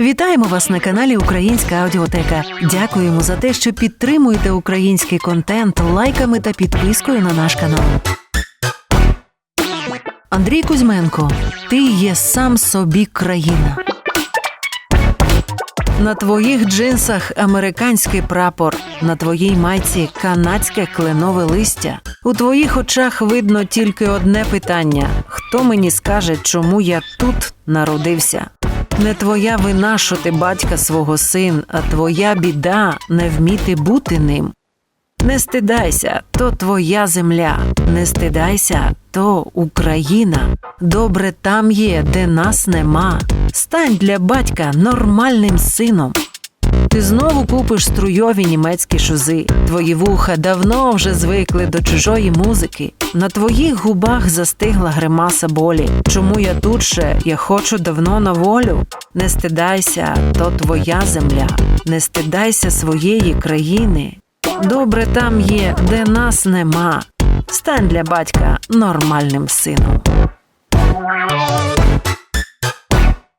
Вітаємо вас на каналі Українська Аудіотека. Дякуємо за те, що підтримуєте український контент лайками та підпискою на наш канал. Андрій Кузьменко, ти є сам собі країна. На твоїх джинсах американський прапор, на твоїй майці канадське кленове листя. У твоїх очах видно тільки одне питання: хто мені скаже, чому я тут народився? Не твоя вина, що ти батька свого син, а твоя біда не вміти бути ним. Не стидайся, то твоя земля, не стидайся, то Україна. Добре там є, де нас нема. Стань для батька нормальним сином. Ти знову купиш струйові німецькі шузи. Твої вуха давно вже звикли до чужої музики. На твоїх губах застигла гримаса болі. Чому я тут ще? Я хочу давно на волю. Не стидайся, то твоя земля. Не стидайся своєї країни. Добре там є, де нас нема. Стань для батька нормальним сином.